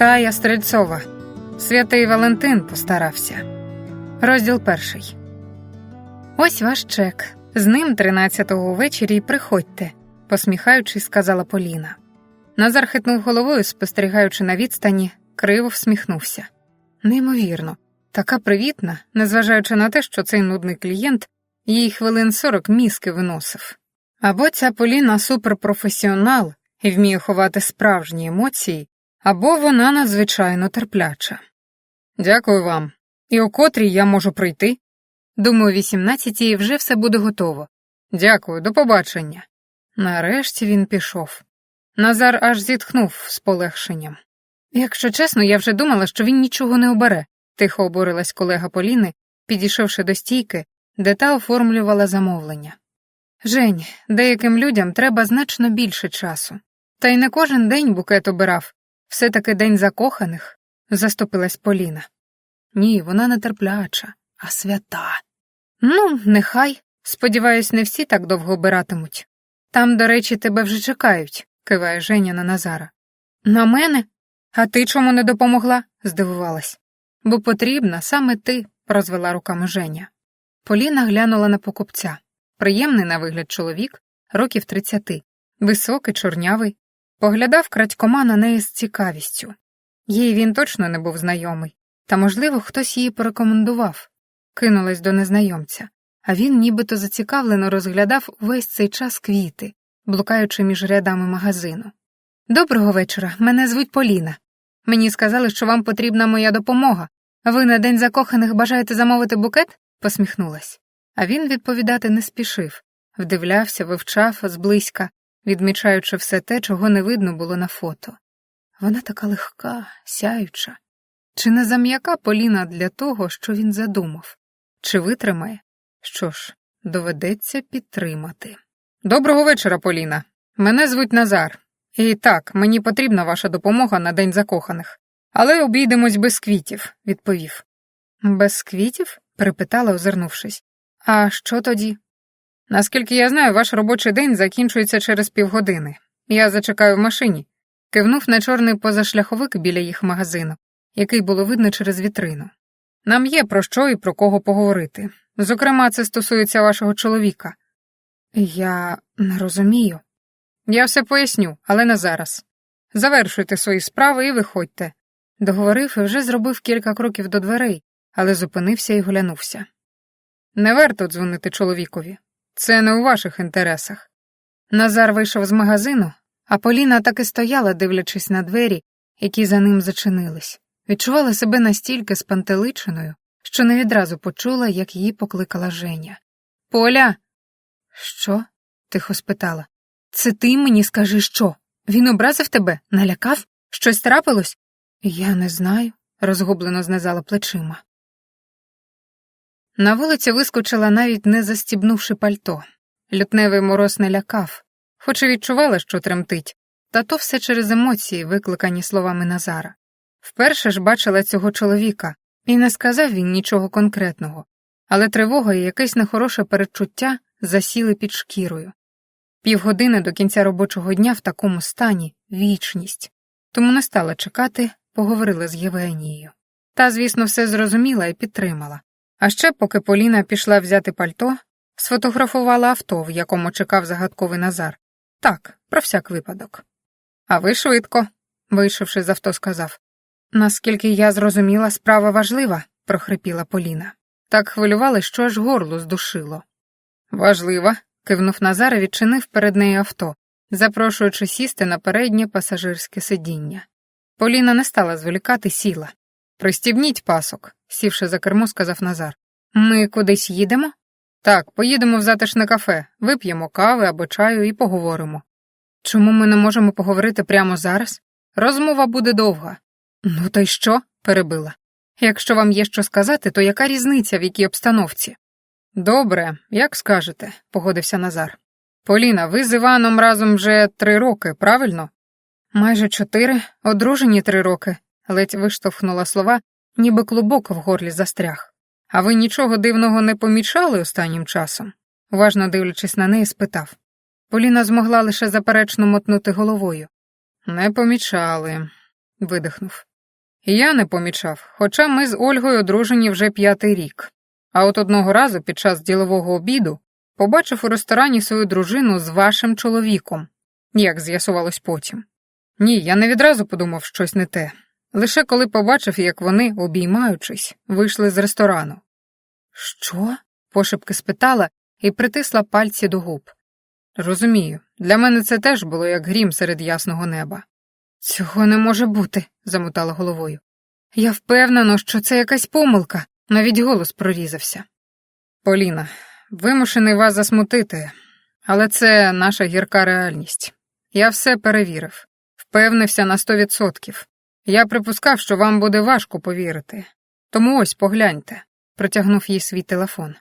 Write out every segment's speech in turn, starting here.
Тая Стрельцова. Святий Валентин постарався. Розділ перший. Ось ваш чек. З ним 13-го ввечері й приходьте, посміхаючись, сказала Поліна. Назар хитнув головою, спостерігаючи на відстані, криво всміхнувся. Неймовірно, така привітна, незважаючи на те, що цей нудний клієнт їй хвилин сорок мізки виносив. Або ця Поліна суперпрофесіонал і вміє ховати справжні емоції, або вона надзвичайно терпляча. Дякую вам. І о котрій я можу прийти? Думаю, вісімнадцятій вже все буде готово. Дякую, до побачення. Нарешті він пішов. Назар аж зітхнув з полегшенням. Якщо чесно, я вже думала, що він нічого не обере, тихо обурилась колега Поліни, підійшовши до стійки, де та оформлювала замовлення. Жень, деяким людям треба значно більше часу. Та й не кожен день букет обирав, все таки день закоханих, заступилась Поліна. Ні, вона не терпляча, а свята. Ну, нехай. Сподіваюсь, не всі так довго обиратимуть. Там, до речі, тебе вже чекають, киває Женя на Назара. На мене? А ти чому не допомогла? здивувалась. Бо потрібна саме ти, розвела руками Женя. Поліна глянула на покупця. Приємний на вигляд чоловік, років тридцяти, високий, чорнявий, поглядав крадькома на неї з цікавістю. Їй він точно не був знайомий, та, можливо, хтось її порекомендував. Кинулась до незнайомця, а він нібито зацікавлено розглядав увесь цей час квіти, блукаючи між рядами магазину. Доброго вечора, мене звуть Поліна. Мені сказали, що вам потрібна моя допомога. Ви на день закоханих бажаєте замовити букет? посміхнулась. А він відповідати не спішив, вдивлявся, вивчав зблизька, відмічаючи все те, чого не видно було на фото. Вона така легка, сяюча. Чи не зам'яка Поліна для того, що він задумав? Чи витримає? Що ж, доведеться підтримати. Доброго вечора, Поліна. Мене звуть Назар. І так, мені потрібна ваша допомога на День закоханих. Але обійдемось без квітів, відповів. Без квітів? перепитала, озирнувшись. А що тоді? Наскільки я знаю, ваш робочий день закінчується через півгодини. Я зачекаю в машині. Кивнув на чорний позашляховик біля їх магазину, який було видно через вітрину. Нам є про що і про кого поговорити. Зокрема, це стосується вашого чоловіка. Я не розумію. Я все поясню, але не зараз. Завершуйте свої справи і виходьте. Договорив і вже зробив кілька кроків до дверей, але зупинився і глянувся. Не варто дзвонити чоловікові. Це не у ваших інтересах. Назар вийшов з магазину, а Поліна так і стояла, дивлячись на двері, які за ним зачинились, відчувала себе настільки спантеличеною, що не відразу почула, як її покликала Женя. Поля. Що? тихо спитала. Це ти мені скажи що? Він образив тебе, налякав? Щось трапилось? Я не знаю, розгублено знизала плечима. На вулиці вискочила, навіть не застібнувши пальто. Лютневий мороз не лякав, хоч і відчувала, що тремтить, та то все через емоції, викликані словами Назара. Вперше ж бачила цього чоловіка, і не сказав він нічого конкретного, але тривога і якесь нехороше передчуття засіли під шкірою. Півгодини до кінця робочого дня в такому стані вічність, тому не стала чекати, поговорила з Євгенією. Та, звісно, все зрозуміла і підтримала. А ще, поки Поліна пішла взяти пальто, сфотографувала авто, в якому чекав загадковий Назар. Так, про всяк випадок. А ви швидко, вийшовши з авто, сказав. Наскільки я зрозуміла, справа важлива, прохрипіла Поліна. Так хвилювали, що аж горло здушило. Важлива, кивнув Назар і відчинив перед нею авто, запрошуючи сісти на переднє пасажирське сидіння. Поліна не стала зволікати, сіла. Пристібніть пасок, сівши за кермо, сказав Назар. Ми кудись їдемо? Так, поїдемо в затишне кафе, вип'ємо кави або чаю і поговоримо. Чому ми не можемо поговорити прямо зараз? Розмова буде довга. Ну, то й що? перебила. Якщо вам є що сказати, то яка різниця в якій обстановці? Добре, як скажете, погодився Назар. Поліна, ви з Іваном разом вже три роки, правильно? Майже чотири, одружені три роки, ледь виштовхнула слова, ніби клубок в горлі застряг. А ви нічого дивного не помічали останнім часом? уважно дивлячись на неї, спитав. Поліна змогла лише заперечно мотнути головою. Не помічали, видихнув. Я не помічав, хоча ми з Ольгою одружені вже п'ятий рік. А от одного разу під час ділового обіду побачив у ресторані свою дружину з вашим чоловіком, як з'ясувалось потім. Ні, я не відразу подумав щось не те. Лише коли побачив, як вони, обіймаючись, вийшли з ресторану. Що? пошепки спитала і притисла пальці до губ. Розумію, для мене це теж було як грім серед ясного неба. Цього не може бути, замотала головою. Я впевнена, що це якась помилка, навіть голос прорізався. Поліна, вимушений вас засмутити, але це наша гірка реальність. Я все перевірив, впевнився на сто відсотків. Я припускав, що вам буде важко повірити. Тому ось погляньте, протягнув їй свій телефон.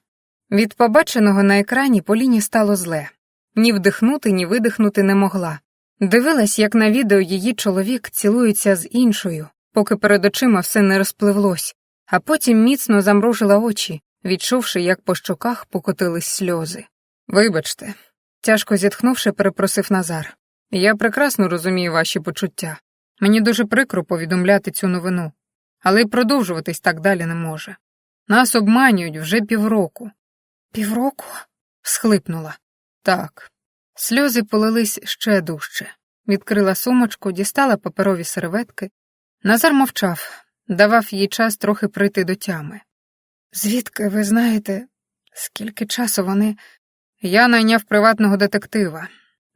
Від побаченого на екрані Поліні стало зле. Ні вдихнути, ні видихнути не могла. Дивилась, як на відео її чоловік цілується з іншою, поки перед очима все не розпливлось, а потім міцно замружила очі, відчувши, як по щоках покотились сльози. Вибачте, тяжко зітхнувши, перепросив Назар. Я прекрасно розумію ваші почуття. Мені дуже прикро повідомляти цю новину, але й продовжуватись так далі не може. Нас обманюють вже півроку. Півроку? схлипнула. Так. Сльози полились ще дужче. Відкрила сумочку, дістала паперові серветки. Назар мовчав, давав їй час трохи прийти до тями. Звідки ви знаєте, скільки часу вони. Я найняв приватного детектива.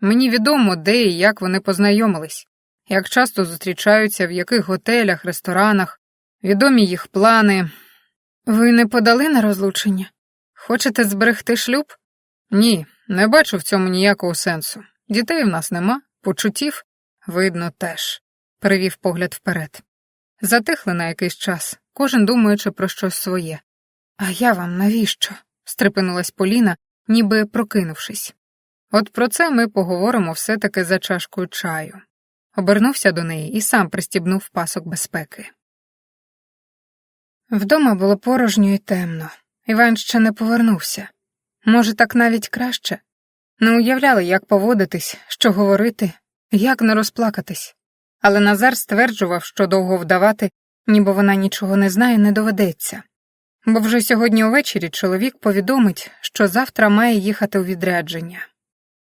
Мені відомо, де і як вони познайомились, як часто зустрічаються, в яких готелях, ресторанах, відомі їх плани. Ви не подали на розлучення? Хочете зберегти шлюб? Ні, не бачу в цьому ніякого сенсу. Дітей в нас нема, почуттів, видно, теж, перевів погляд вперед. Затихли на якийсь час, кожен думаючи про щось своє. А я вам навіщо? стрепенулась Поліна, ніби прокинувшись. От про це ми поговоримо все-таки за чашкою чаю. Обернувся до неї і сам пристібнув пасок безпеки. Вдома було порожньо і темно. Іван ще не повернувся. Може, так навіть краще. Не уявляли, як поводитись, що говорити, як не розплакатись. Але Назар стверджував, що довго вдавати, ніби вона нічого не знає, не доведеться. Бо вже сьогодні увечері чоловік повідомить, що завтра має їхати у відрядження.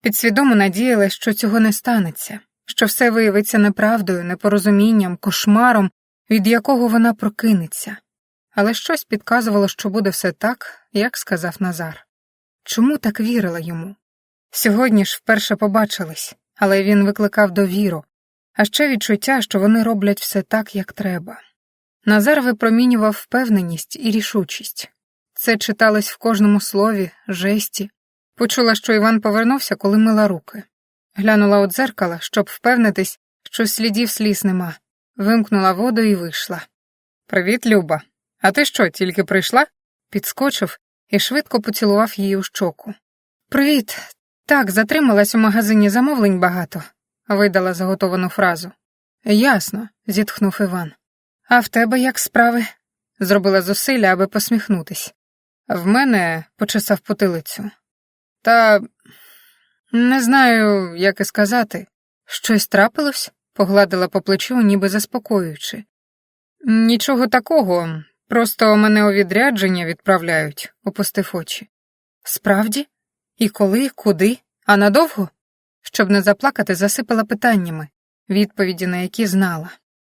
Підсвідомо надіялась, що цього не станеться, що все виявиться неправдою, непорозумінням, кошмаром, від якого вона прокинеться. Але щось підказувало, що буде все так, як сказав Назар. Чому так вірила йому? Сьогодні ж вперше побачились, але він викликав довіру, а ще відчуття, що вони роблять все так, як треба. Назар випромінював впевненість і рішучість. Це читалось в кожному слові, жесті. Почула, що Іван повернувся, коли мила руки. Глянула у дзеркало, щоб впевнитись, що слідів сліз нема. Вимкнула воду і вийшла. Привіт, Люба. А ти що, тільки прийшла? Підскочив і швидко поцілував її у щоку. Привіт. Так, затрималась у магазині замовлень багато, видала заготовану фразу. Ясно, зітхнув Іван. А в тебе як справи? зробила зусилля, аби посміхнутись. В мене почесав потилицю. Та не знаю, як і сказати. Щось трапилось? погладила по плечу, ніби заспокоюючи. Нічого такого, просто мене у відрядження відправляють, опустив очі. Справді? І коли, куди, а надовго? Щоб не заплакати, засипала питаннями, відповіді на які знала.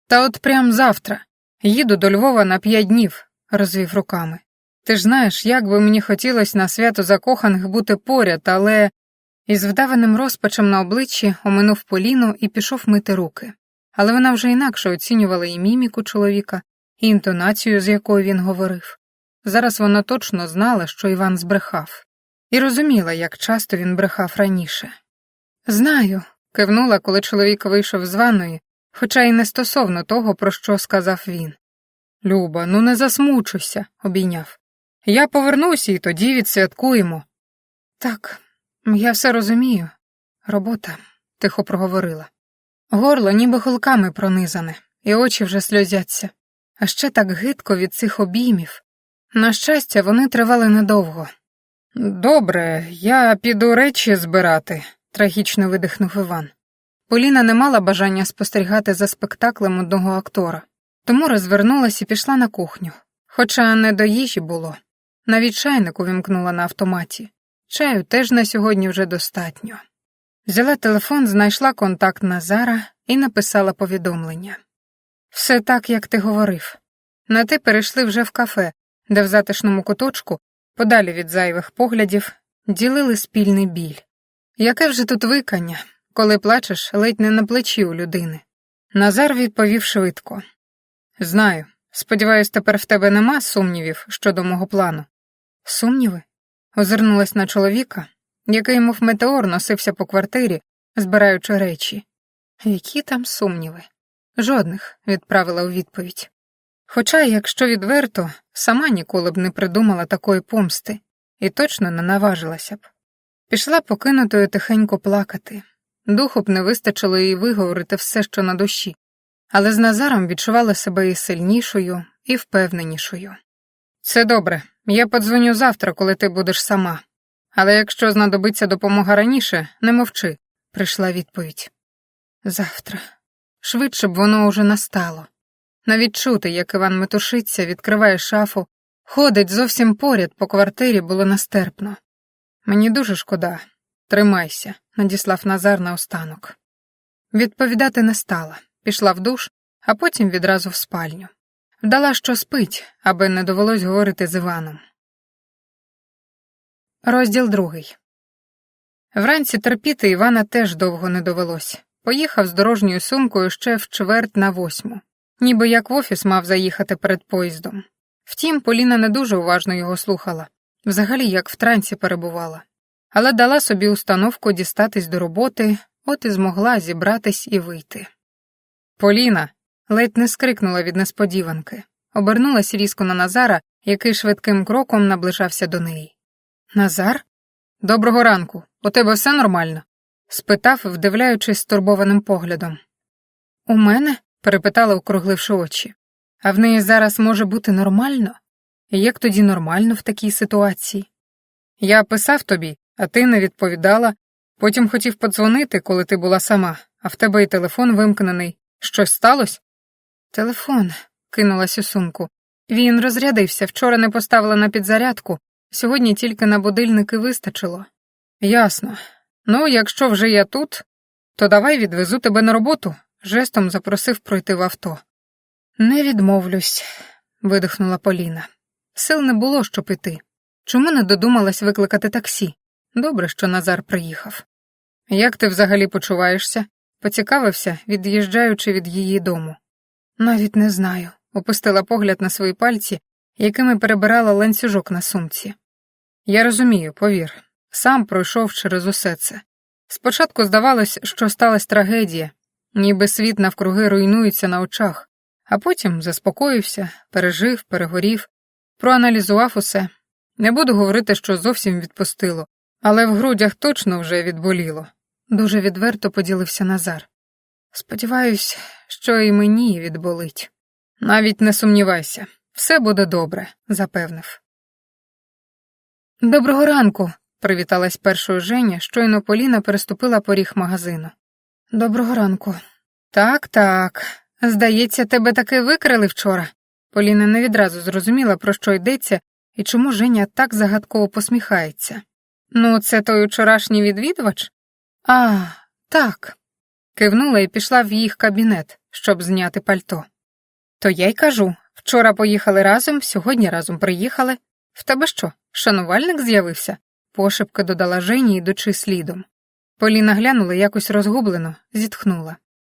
Та от прям завтра. Їду до Львова на п'ять днів, розвів руками. Ти ж знаєш, як би мені хотілося на свято закоханих бути поряд, але. Із вдаваним розпачем на обличчі оминув Поліну і пішов мити руки. Але вона вже інакше оцінювала і міміку чоловіка, і інтонацію, з якою він говорив. Зараз вона точно знала, що Іван збрехав, і розуміла, як часто він брехав раніше. Знаю, кивнула, коли чоловік вийшов з ванної, хоча й не стосовно того, про що сказав він. Люба, ну не засмучуйся, обійняв. Я повернуся і тоді відсвяткуємо. Так, я все розумію. Робота, тихо проговорила. Горло ніби голками пронизане, і очі вже сльозяться, а ще так гидко від цих обіймів. На щастя, вони тривали недовго. Добре, я піду речі збирати, трагічно видихнув Іван. Поліна не мала бажання спостерігати за спектаклем одного актора. Тому розвернулась і пішла на кухню. Хоча не до їжі було. Навіть чайник увімкнула на автоматі. Чаю теж на сьогодні вже достатньо. Взяла телефон, знайшла контакт Назара і написала повідомлення. Все так, як ти говорив. На те перейшли вже в кафе, де в затишному куточку, подалі від зайвих поглядів, ділили спільний біль. Яке вже тут викання, коли плачеш ледь не на плечі у людини. Назар відповів швидко. Знаю. Сподіваюсь, тепер в тебе нема сумнівів щодо мого плану. Сумніви? Озирнулась на чоловіка, який, мов метеор, носився по квартирі, збираючи речі. Які там сумніви? Жодних, відправила у відповідь. Хоча, якщо відверто, сама ніколи б не придумала такої помсти і точно не наважилася б. Пішла покинутою тихенько плакати. Духу б не вистачило їй виговорити все, що на душі, але з Назаром відчувала себе і сильнішою, і впевненішою. Це добре, я подзвоню завтра, коли ти будеш сама. Але якщо знадобиться допомога раніше, не мовчи, прийшла відповідь. Завтра. Швидше б воно уже настало. Навіть чути, як Іван метушиться, відкриває шафу, ходить зовсім поряд по квартирі було нестерпно. Мені дуже шкода. Тримайся, надіслав Назар наостанок. Відповідати не стала, пішла в душ, а потім відразу в спальню. Вдала, що спить, аби не довелось говорити з Іваном. Розділ другий. Вранці терпіти Івана теж довго не довелось. Поїхав з дорожньою сумкою ще в чверть на восьму, ніби як в офіс мав заїхати перед поїздом. Втім, Поліна не дуже уважно його слухала, взагалі як в трансі перебувала, але дала собі установку дістатись до роботи, от і змогла зібратись і вийти. Поліна. Ледь не скрикнула від несподіванки, обернулась різко на Назара, який швидким кроком наближався до неї. Назар? Доброго ранку. У тебе все нормально? спитав, вдивляючись стурбованим поглядом. У мене? перепитала, округливши очі. А в неї зараз може бути нормально? Як тоді нормально в такій ситуації? Я писав тобі, а ти не відповідала. Потім хотів подзвонити, коли ти була сама, а в тебе і телефон вимкнений. Щось сталося? Телефон, кинулась у сумку. Він розрядився, вчора не поставила на підзарядку, сьогодні тільки на будильники вистачило. Ясно. Ну, якщо вже я тут, то давай відвезу тебе на роботу, жестом запросив пройти в авто. Не відмовлюсь, видихнула Поліна. Сил не було, щоб іти. Чому не додумалась викликати таксі? Добре, що Назар приїхав. Як ти взагалі почуваєшся? поцікавився, від'їжджаючи від її дому. Навіть не знаю, опустила погляд на свої пальці, якими перебирала ланцюжок на сумці. Я розумію, повір, сам пройшов через усе це. Спочатку здавалось, що сталася трагедія, ніби світ навкруги руйнується на очах, а потім заспокоївся, пережив, перегорів, проаналізував усе. Не буду говорити, що зовсім відпустило, але в грудях точно вже відболіло. Дуже відверто поділився Назар. Сподіваюсь, що і мені відболить. Навіть не сумнівайся, все буде добре, запевнив. Доброго ранку, привіталась першою Женя, щойно Поліна переступила поріг магазину. Доброго ранку. Так, так. Здається, тебе таки викрили вчора. Поліна не відразу зрозуміла, про що йдеться і чому Женя так загадково посміхається. Ну, це той вчорашній відвідувач? А, так. Кивнула і пішла в їх кабінет, щоб зняти пальто. То я й кажу вчора поїхали разом, сьогодні разом приїхали. В тебе що, шанувальник з'явився? пошепки додала Жені, йдучи слідом. Поліна глянула якось розгублено, зітхнула.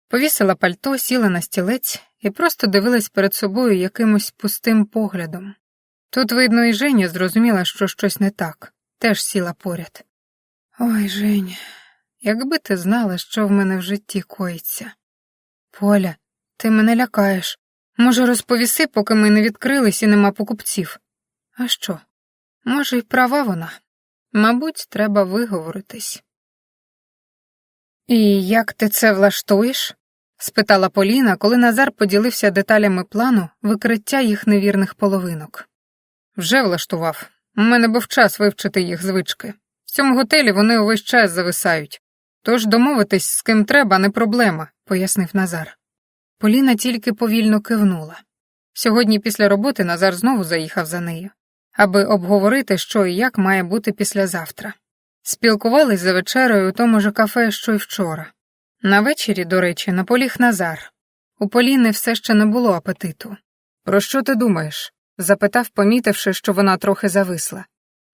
Повісила пальто, сіла на стілець і просто дивилась перед собою якимось пустим поглядом. Тут, видно, і Женя зрозуміла, що щось не так, теж сіла поряд. Ой, Женя, якби ти знала, що в мене в житті коїться. Поля, ти мене лякаєш. Може, розповіси, поки ми не відкрились і нема покупців. А що? Може, й права вона. Мабуть, треба виговоритись. І як ти це влаштуєш? спитала Поліна, коли Назар поділився деталями плану викриття їх невірних половинок. Вже влаштував. У мене був час вивчити їх звички. В цьому готелі вони увесь час зависають. Тож домовитись з ким треба не проблема, пояснив Назар. Поліна тільки повільно кивнула. Сьогодні після роботи Назар знову заїхав за нею, аби обговорити, що і як має бути післязавтра. Спілкувались за вечерею у тому ж кафе, що й вчора. На вечері, до речі, наполіг Назар. У Поліни все ще не було апетиту. Про що ти думаєш? запитав, помітивши, що вона трохи зависла.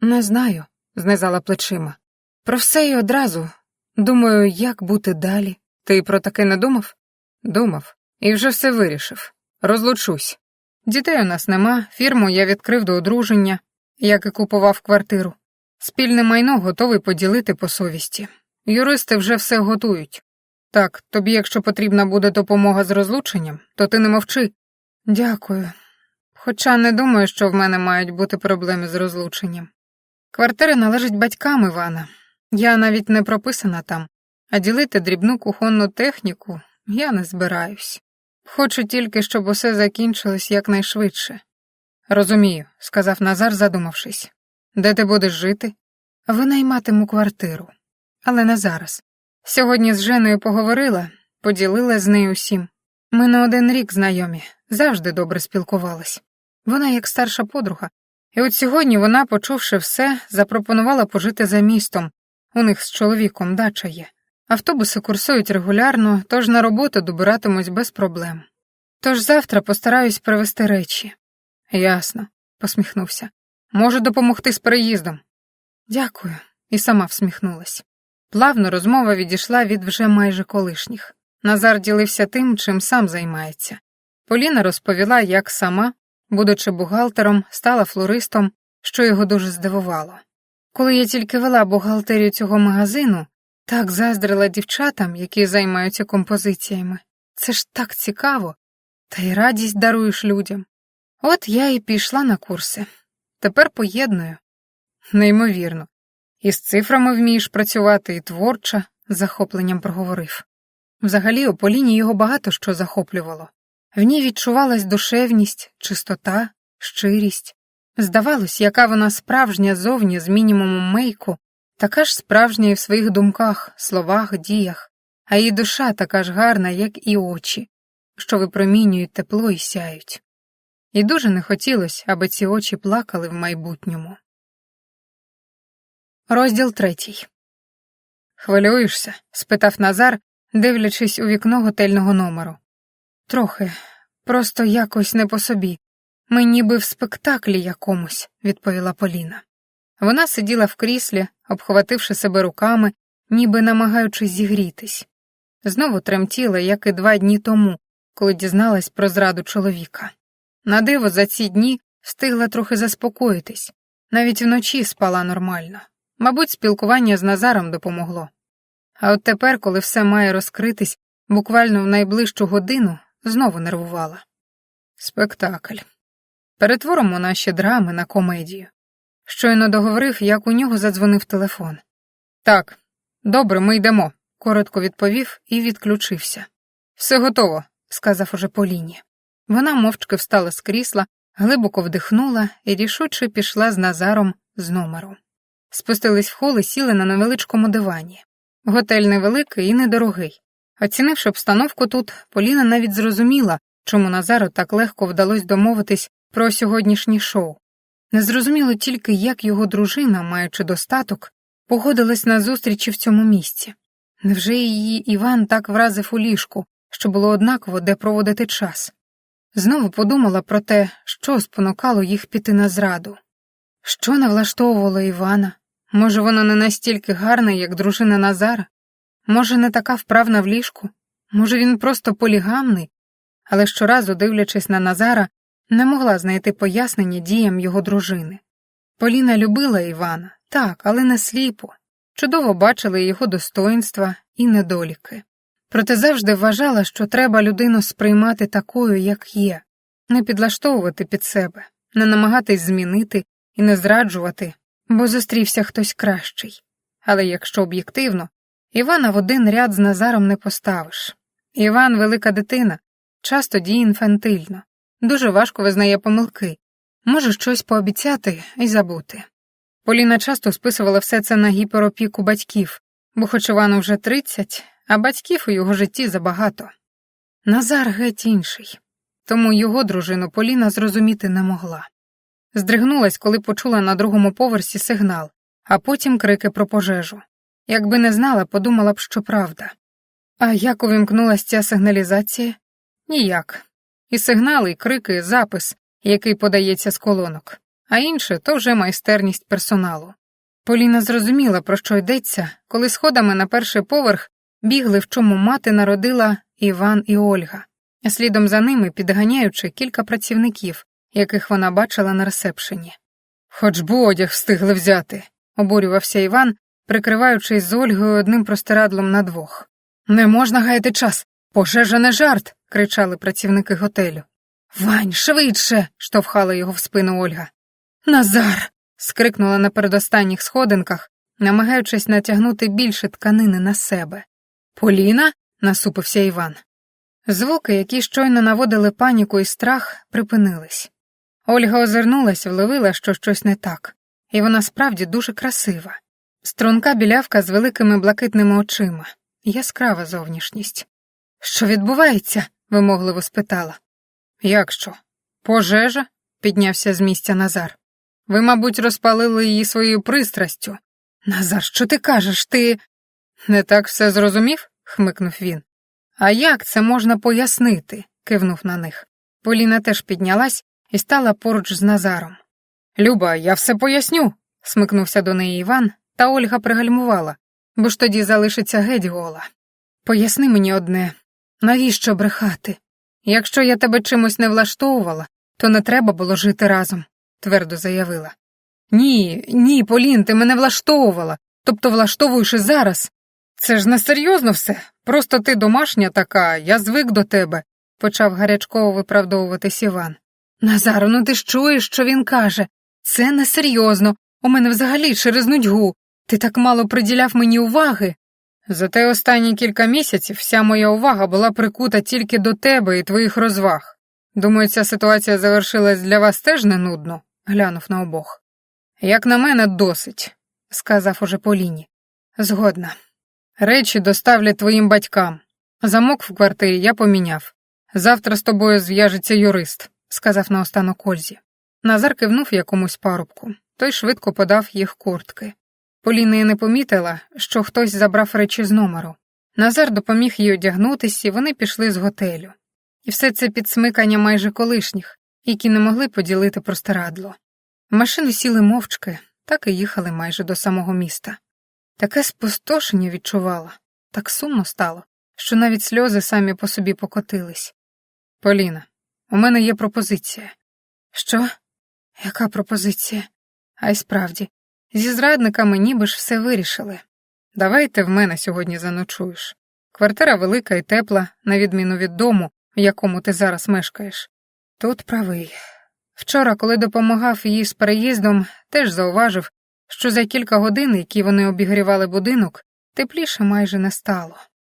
Не знаю, знизала плечима. Про все й одразу. Думаю, як бути далі. Ти про таке не думав? Думав, і вже все вирішив. Розлучусь. Дітей у нас нема, фірму я відкрив до одруження, як і купував квартиру. Спільне майно готовий поділити по совісті. Юристи вже все готують. Так, тобі, якщо потрібна буде допомога з розлученням, то ти не мовчи. Дякую. Хоча не думаю, що в мене мають бути проблеми з розлученням. Квартира належить батькам Івана. Я навіть не прописана там, а ділити дрібну кухонну техніку я не збираюсь. Хочу тільки, щоб усе закінчилось якнайшвидше. Розумію, сказав Назар, задумавшись. Де ти будеш жити? Винайматиму квартиру. Але не зараз. Сьогодні з Женою поговорила, поділила з нею усім. Ми не один рік знайомі, завжди добре спілкувались. Вона як старша подруга, і от сьогодні вона, почувши все, запропонувала пожити за містом. У них з чоловіком дача є. Автобуси курсують регулярно, тож на роботу добиратимусь без проблем. Тож завтра постараюсь привезти речі. Ясно, посміхнувся. Можу допомогти з переїздом. Дякую, і сама всміхнулась. Плавно розмова відійшла від вже майже колишніх. Назар ділився тим, чим сам займається. Поліна розповіла, як сама, будучи бухгалтером, стала флористом, що його дуже здивувало. Коли я тільки вела бухгалтерію цього магазину, так заздрила дівчатам, які займаються композиціями. Це ж так цікаво, та й радість даруєш людям. От я і пішла на курси. Тепер поєдную. Неймовірно. І з цифрами вмієш працювати, і творча, захопленням проговорив. Взагалі, у Поліні його багато що захоплювало. В ній відчувалась душевність, чистота, щирість. Здавалось, яка вона справжня зовні з мінімумом мейку, така ж справжня і в своїх думках, словах, діях, а її душа така ж гарна, як і очі, що випромінюють тепло і сяють. І дуже не хотілося, аби ці очі плакали в майбутньому. Розділ третій. Хвилюєшся? спитав Назар, дивлячись у вікно готельного номеру. Трохи, просто якось не по собі. Ми ніби в спектаклі якомусь, відповіла Поліна. Вона сиділа в кріслі, обхвативши себе руками, ніби намагаючись зігрітись. Знову тремтіла, як і два дні тому, коли дізналась про зраду чоловіка. На диво, за ці дні встигла трохи заспокоїтись, навіть вночі спала нормально. Мабуть, спілкування з Назаром допомогло. А от тепер, коли все має розкритись, буквально в найближчу годину знову нервувала. Спектакль. Перетворимо наші драми на комедію. Щойно договорив, як у нього задзвонив телефон. Так, добре, ми йдемо, коротко відповів і відключився. Все готово, сказав уже Поліні. Вона мовчки встала з крісла, глибоко вдихнула і рішуче пішла з Назаром з номеру. Спустились в хол і сіли на невеличкому дивані. Готель невеликий і недорогий. Оцінивши обстановку тут, Поліна навіть зрозуміла, чому Назару так легко вдалося домовитись про сьогоднішнє шоу. Незрозуміло тільки, як його дружина, маючи достаток, погодилась на зустрічі в цьому місці. Невже її Іван так вразив у ліжку, що було однаково, де проводити час? Знову подумала про те, що спонукало їх піти на зраду. Що не влаштовувало Івана? Може, вона не настільки гарна, як дружина Назара? Може, не така вправна в ліжку? Може, він просто полігамний, але щоразу, дивлячись на Назара, не могла знайти пояснення діям його дружини. Поліна любила Івана, так, але не сліпо, чудово бачила його достоинства і недоліки. Проте завжди вважала, що треба людину сприймати такою, як є, не підлаштовувати під себе, не намагатись змінити і не зраджувати, бо зустрівся хтось кращий. Але якщо об'єктивно, Івана в один ряд з Назаром не поставиш. Іван велика дитина, часто діє інфантильно, дуже важко визнає помилки, може щось пообіцяти і забути. Поліна часто списувала все це на гіперопіку батьків, бо хоч Івану вже тридцять, а батьків у його житті забагато. Назар геть інший, тому його дружину Поліна зрозуміти не могла. Здригнулась, коли почула на другому поверсі сигнал, а потім крики про пожежу. Якби не знала, подумала б, що правда. А як увімкнулась ця сигналізація? Ніяк. І сигнали, і крики, і запис, який подається з колонок, а інше то вже майстерність персоналу. Поліна зрозуміла, про що йдеться, коли сходами на перший поверх бігли, в чому мати народила Іван і Ольга, слідом за ними підганяючи кілька працівників, яких вона бачила на ресепшені. Хоч би одяг встигли взяти, обурювався Іван, прикриваючись з Ольгою одним простирадлом на двох. Не можна гаяти час, пожежа не жарт. кричали працівники готелю. Вань, швидше. штовхала його в спину Ольга. Назар. скрикнула на передостанніх сходинках, намагаючись натягнути більше тканини на себе. Поліна? насупився Іван. Звуки, які щойно наводили паніку і страх, припинились. Ольга озирнулась, вловила, що щось не так, і вона справді дуже красива. Струнка білявка з великими блакитними очима, яскрава зовнішність. Що відбувається? вимогливо спитала. Як що? Пожежа? піднявся з місця Назар. Ви, мабуть, розпалили її своєю пристрастю. Назар, що ти кажеш? Ти. Не так все зрозумів? хмикнув він. А як це можна пояснити? кивнув на них. Поліна теж піднялась і стала поруч з Назаром. Люба, я все поясню, смикнувся до неї Іван, та Ольга пригальмувала, бо ж тоді залишиться геть гола. Поясни мені одне, навіщо брехати? Якщо я тебе чимось не влаштовувала, то не треба було жити разом, твердо заявила. Ні, ні, Полін, ти мене влаштовувала, тобто влаштовуєш і зараз. Це ж не серйозно все. Просто ти домашня така, я звик до тебе, почав гарячково виправдовуватись Іван. Назаро, ну ти ж чуєш, що він каже. Це несерйозно. У мене взагалі через нудьгу. Ти так мало приділяв мені уваги. Зате останні кілька місяців вся моя увага була прикута тільки до тебе і твоїх розваг. Думаю, ця ситуація завершилась для вас теж не нудно, глянув на обох. Як на мене, досить, сказав уже Поліні. Згодна. Речі доставлять твоїм батькам. Замок в квартирі я поміняв. Завтра з тобою зв'яжеться юрист, сказав наостанок Ользі. Назар кивнув якомусь парубку, той швидко подав їх куртки. Поліна і не помітила, що хтось забрав речі з номеру. Назар допоміг їй одягнутись, і вони пішли з готелю. І все це підсмикання майже колишніх, які не могли поділити простирадло. В машину сіли мовчки, так і їхали майже до самого міста. Таке спустошення відчувала, так сумно стало, що навіть сльози самі по собі покотились. Поліна, у мене є пропозиція. Що? Яка пропозиція? А й справді, зі зрадниками ніби ж все вирішили. Давай ти в мене сьогодні заночуєш. Квартира велика і тепла, на відміну від дому, в якому ти зараз мешкаєш. Тут правий. Вчора, коли допомагав їй з переїздом, теж зауважив, що за кілька годин, які вони обігрівали будинок, тепліше майже не стало.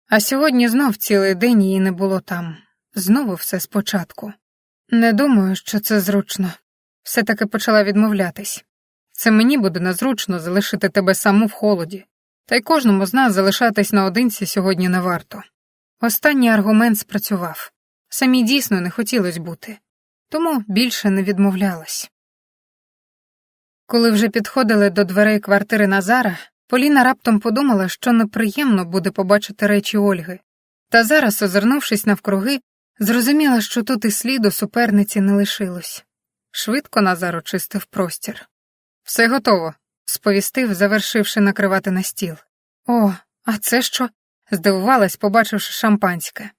А сьогодні знов цілий день її не було там, знову все спочатку. Не думаю, що це зручно. Все таки почала відмовлятись. Це мені буде незручно залишити тебе саму в холоді, та й кожному з нас залишатись наодинці сьогодні не варто. Останній аргумент спрацював. Самі дійсно не хотілося бути, тому більше не відмовлялась. Коли вже підходили до дверей квартири Назара, Поліна раптом подумала, що неприємно буде побачити речі Ольги, та зараз, озирнувшись навкруги, зрозуміла, що тут і сліду суперниці не лишилось. Швидко Назар очистив простір. Все готово, сповістив, завершивши накривати на стіл. О, а це що? здивувалась, побачивши шампанське.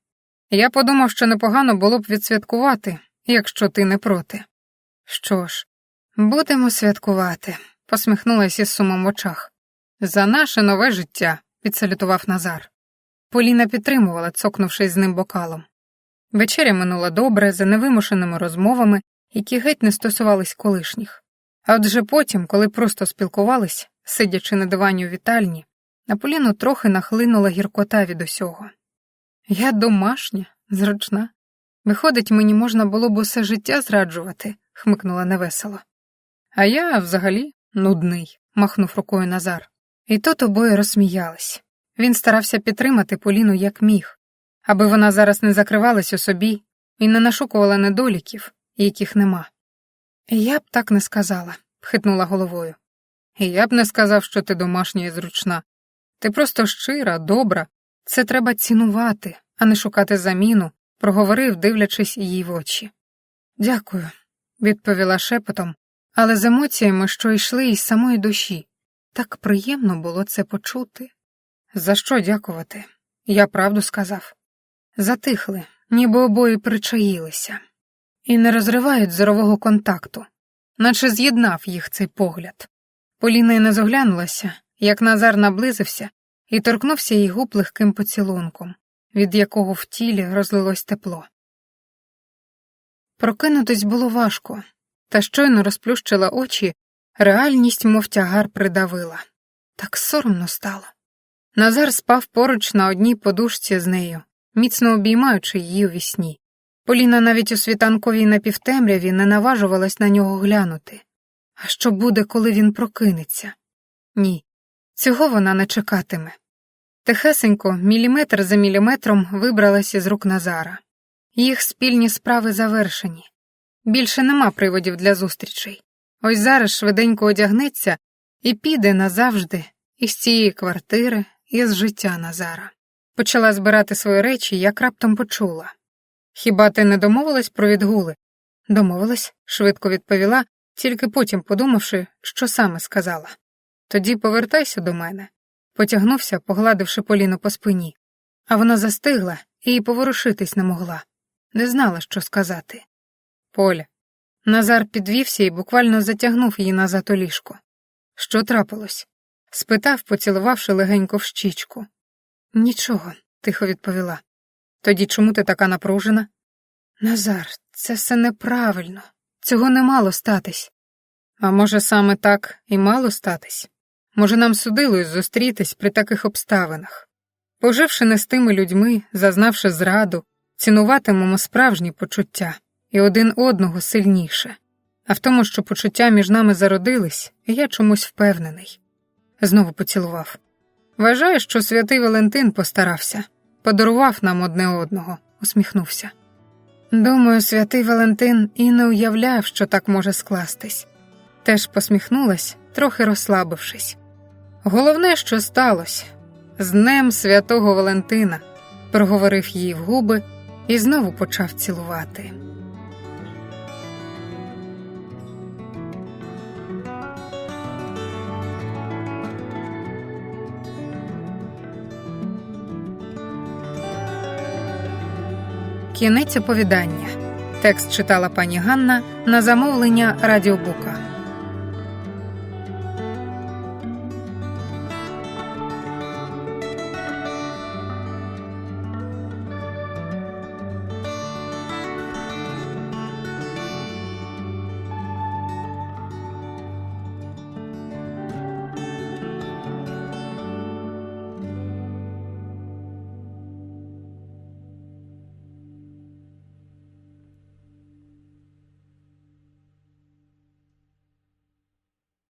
Я подумав, що непогано було б відсвяткувати, якщо ти не проти. Що ж, будемо святкувати, посміхнулась із сумом в очах. За наше нове життя, підсалютував Назар. Поліна підтримувала, цокнувшись з ним бокалом. Вечеря минула добре, за невимушеними розмовами, які геть не стосувались колишніх. А от вже потім, коли просто спілкувались, сидячи на дивані у вітальні, на Поліну трохи нахлинула гіркота від усього. Я домашня, зручна. Виходить, мені можна було б усе життя зраджувати, хмикнула невесело. А я взагалі нудний, махнув рукою Назар. І тут обоє розсміялись. Він старався підтримати Поліну як міг, аби вона зараз не закривалась у собі і не нашукувала недоліків, яких нема. Я б так не сказала, хитнула головою. Я б не сказав, що ти домашня і зручна. Ти просто щира, добра. Це треба цінувати, а не шукати заміну, проговорив, дивлячись їй в очі. Дякую, відповіла шепотом, але з емоціями, що йшли із самої душі. Так приємно було це почути. За що дякувати? Я правду сказав. Затихли, ніби обоє причаїлися, і не розривають зорового контакту, наче з'єднав їх цей погляд. Поліна й не зоглянулася, як Назар наблизився і торкнувся їй губ легким поцілунком, від якого в тілі розлилось тепло. Прокинутись було важко, та щойно розплющила очі, реальність, мов тягар, придавила. Так соромно стало. Назар спав поруч на одній подушці з нею, міцно обіймаючи її у вісні. Поліна навіть у світанковій напівтемряві не наважувалась на нього глянути. А що буде, коли він прокинеться? Ні, цього вона не чекатиме. Тихесенько, міліметр за міліметром вибралась із рук Назара. Їх спільні справи завершені. Більше нема приводів для зустрічей. Ось зараз швиденько одягнеться і піде назавжди із цієї квартири, із життя Назара. Почала збирати свої речі, як раптом почула. Хіба ти не домовилась про відгули? Домовилась, швидко відповіла, тільки потім подумавши, що саме сказала. Тоді повертайся до мене. Потягнувся, погладивши Поліну по спині, а вона застигла і поворушитись не могла. Не знала, що сказати. Поля. Назар підвівся і буквально затягнув її назад у ліжко. Що трапилось? спитав, поцілувавши легенько в щічку. Нічого, тихо відповіла. Тоді чому ти така напружена? Назар, це все неправильно. Цього не мало статись. А може, саме так і мало статись? Може, нам судилось зустрітись при таких обставинах? Поживши не з тими людьми, зазнавши зраду, цінуватимемо справжні почуття і один одного сильніше. А в тому, що почуття між нами зародились, я чомусь впевнений. Знову поцілував. Вважаю, що святий Валентин постарався, подарував нам одне одного, усміхнувся. Думаю, святий Валентин і не уявляв, що так може скластись. Теж посміхнулась, трохи розслабившись. Головне, що сталося з Днем Святого Валентина, проговорив її в губи і знову почав цілувати. Кінець оповідання. Текст читала пані Ганна на замовлення радіобука.